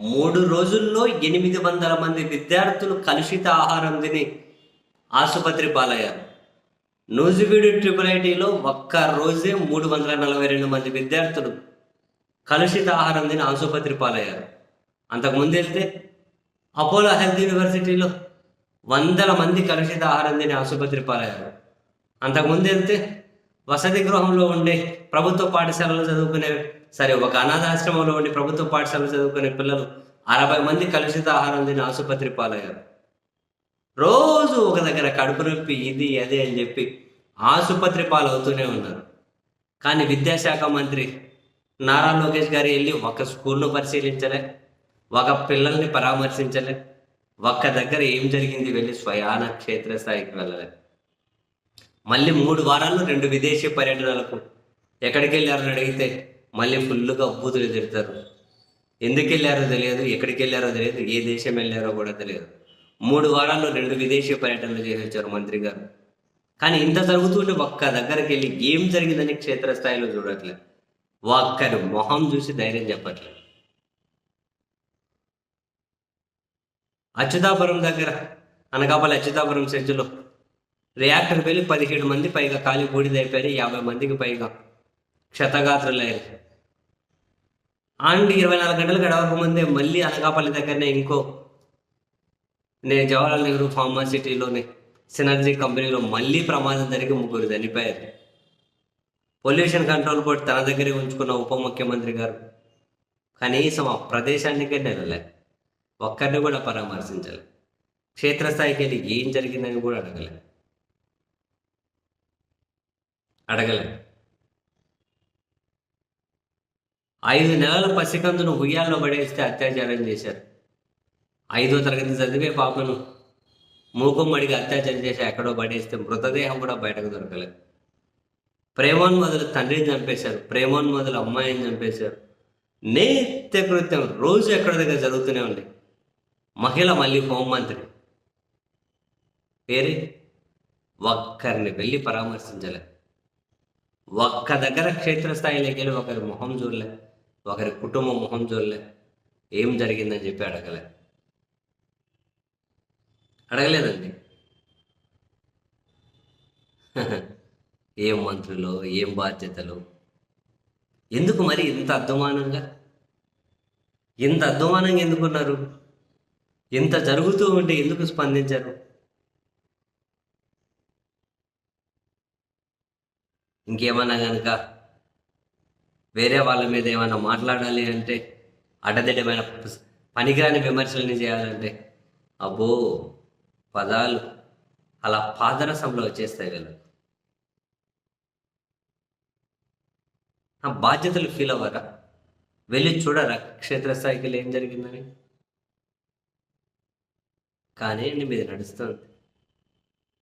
మూడు రోజుల్లో ఎనిమిది వందల మంది విద్యార్థులు కలుషిత ఆహారం తిని ఆసుపత్రి పాలయ్యారు. నూజివీడు ట్రిపుల్ ఐటీలో ఒక్క రోజే మూడు వందల నలభై రెండు మంది విద్యార్థులు కలుషిత ఆహారం తిని ఆసుపత్రి పాలయ్యారు. అంతకుముందు వెళ్తే అపోలో హెల్త్ యూనివర్సిటీలో వందల మంది కలుషిత ఆహారం తిని ఆసుపత్రి పాలయ్యారు. అంతకుముందు వెళ్తే వసతి గృహంలో ఉండే ప్రభుత్వ పాఠశాలలో చదువుకునే సరే ఒక అనాథాశ్రమంలో ఉండి ప్రభుత్వ పాఠశాలలో చదువుకునే పిల్లలు అరవై మంది కలుషిత ఆహారం తిని ఆసుపత్రి పాలయ్యారు. రోజు ఒక దగ్గర కడుపు నొప్పి ఇది అదే అని చెప్పి ఆసుపత్రి పాలవుతూనే ఉన్నారు. కానీ విద్యాశాఖ మంత్రి నారా లోకేష్ గారు వెళ్ళి ఒక స్కూల్ను పరిశీలించలే ఒక పిల్లల్ని పరామర్శించలే ఒక్క దగ్గర ఏం జరిగింది వెళ్ళి స్వయాన క్షేత్రస్థాయికి వెళ్ళలేదు మళ్ళీ మూడు వారాల్లో రెండు విదేశీ పర్యటనలకు ఎక్కడికి వెళ్ళారని అడిగితే మళ్ళీ ఫుల్గా బూతులు తిడతారు. ఎందుకు వెళ్ళారో తెలియదు ఎక్కడికి వెళ్ళారో తెలియదు ఏ దేశం వెళ్ళారో కూడా తెలియదు. మూడు వారాల్లో రెండు విదేశీ పర్యటనలు చేసి వచ్చారు మంత్రి గారు. కానీ ఇంత జరుగుతుంటే ఒక్క దగ్గరికి వెళ్ళి ఏం జరిగిందని క్షేత్రస్థాయిలో చూడట్లేదు ఒక్కరి మొహం చూసి ధైర్యం చెప్పట్లేదు అచ్యుతాపురం దగ్గర అనకాపల్లి అచ్యుతాపురం సెంచులో రియాక్టర్ వెళ్ళి పదిహేడు మంది పైగా కాలి బూడిదైపోయారు యాభై మందికి పైగా క్షతగాత్రులయ్యారు అండ్ ఇరవై నాలుగు గంటలు గడవక ముందే మళ్ళీ అనకాపల్లి దగ్గరనే ఇంకో నేను జవహర్లాల్ నెహ్రూ ఫార్మాసిటీలోని సినర్జీ కంపెనీలో మళ్ళీ ప్రమాదం జరిగి ముగ్గురు చనిపోయారు. పొల్యూషన్ కంట్రోల్ బోర్డు తన దగ్గరే ఉంచుకున్న ఉప ముఖ్యమంత్రి గారు కనీసం ఆ ప్రదేశానికే వెళ్ళలేదు ఒక్కరిని కూడా పరామర్శించాలి క్షేత్రస్థాయికి వెళ్ళి ఏం జరిగిందని కూడా అడగలేదు. అడగలేదు ఐదు నెలల పసికందును ఉయ్యాల్లో పడేస్తే అత్యాచారం చేశారు. ఐదో తరగతి చదివే పాపను మూకుమ్మడికి అత్యాచారం చేసి ఎక్కడో పడేస్తే మృతదేహం కూడా బయటకు దొరకలేదు. ప్రేమోన్మదులు తండ్రిని చంపేశారు ప్రేమోన్మదులు అమ్మాయిని చంపేశారు. నేత్య కృత్యం రోజు ఎక్కడ దగ్గర జరుగుతూనే ఉంది. మహిళ మళ్ళీ హోంమంత్రి పేరే ఒక్కరిని వెళ్ళి పరామర్శించలే. ఒక్క దగ్గర క్షేత్రస్థాయిలోకి వెళ్ళి ఒకరి మొహం చూడలే ఒకరి కుటుంబం మొహం చూడలే. ఏం జరిగిందని చెప్పి అడగలే. అడగలేదండి. ఏం మంత్రులు ఏం బాధ్యతలు? ఎందుకు మరి ఇంత అద్దుమానంగా? ఇంత అద్దుమానంగా ఎందుకున్నారు? ఇంత జరుగుతూ ఉంటే ఎందుకు స్పందించారు? ఇంకేమన్నా కనుక వేరే వాళ్ళ మీద ఏమైనా మాట్లాడాలి అంటే అడ్డదిడ్డమైన పనికిరాని విమర్శలని చేయాలంటే అబ్బో పదాలు అలా పాదరసంలో వచ్చేస్తాయి వీళ్ళు బాధ్యతలు ఫీల్ అవ్వరా? వెళ్ళి చూడరా? క్షేత్రస్థాయికి ఏం జరిగిందని? కానీ అండి మీది నడుస్తుంది.